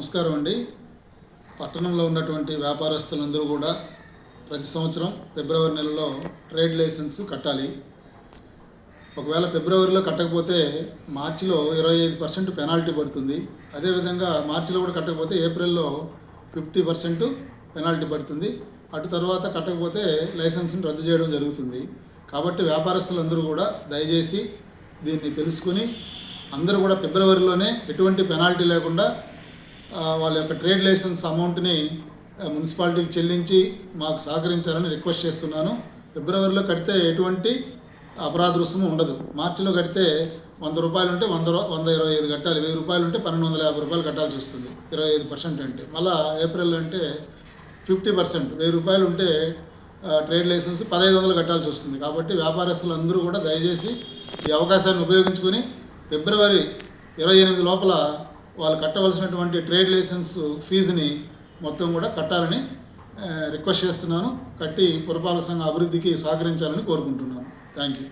నమస్కారం అండి. పట్టణంలో ఉన్నటువంటి వ్యాపారస్తులందరూ కూడా ప్రతి సంవత్సరం ఫిబ్రవరి నెలలో ట్రేడ్ లైసెన్స్ కట్టాలి. ఒకవేళ ఫిబ్రవరిలో కట్టకపోతే మార్చిలో ఇరవై ఐదు పర్సెంట్ పెనాల్టీ పడుతుంది. అదేవిధంగా మార్చిలో కూడా కట్టకపోతే ఏప్రిల్లో ఫిఫ్టీ పర్సెంట్ పెనాల్టీ పడుతుంది. అటు తర్వాత కట్టకపోతే లైసెన్స్ని రద్దు చేయడం జరుగుతుంది. కాబట్టి వ్యాపారస్తులందరూ కూడా దయచేసి దీన్ని తెలుసుకుని అందరూ కూడా ఫిబ్రవరిలోనే ఎటువంటి పెనాల్టీ లేకుండా వాళ్ళ యొక్క ట్రేడ్ లైసెన్స్ అమౌంట్ని మున్సిపాలిటీకి చెల్లించి మాకు సహకరించాలని రిక్వెస్ట్ చేస్తున్నాను. ఫిబ్రవరిలో కడితే ఎటువంటి అపరాధ రుసుము ఉండదు. మార్చిలో కడితే వంద రూపాయలు ఉంటే వంద వంద ఇరవై ఐదు కట్టాలి. వెయ్యి రూపాయలు ఉంటే పన్నెండు వందల యాభై రూపాయలు కట్టాల్సి వస్తుంది. ఇరవై ఐదు పర్సెంట్ అంటే. మళ్ళీ ఏప్రిల్ అంటే ఫిఫ్టీ పర్సెంట్. వెయ్యి రూపాయలు ఉంటే ట్రేడ్ లైసెన్స్ పదహైదు వందలు కట్టాల్సి వస్తుంది. కాబట్టి వ్యాపారస్తులందరూ కూడా దయచేసి ఈ అవకాశాన్ని ఉపయోగించుకొని ఫిబ్రవరి ఇరవై ఎనిమిది లోపల వాళ్ళు కట్టవలసినటువంటి ట్రేడ్ లైసెన్స్ ఫీజుని మొత్తం కూడా కట్టాలని రిక్వెస్ట్ చేస్తున్నాను. కట్టి పురపాలక సంఘ అభివృద్ధికి సహకరించాలని కోరుకుంటున్నాను. Thank you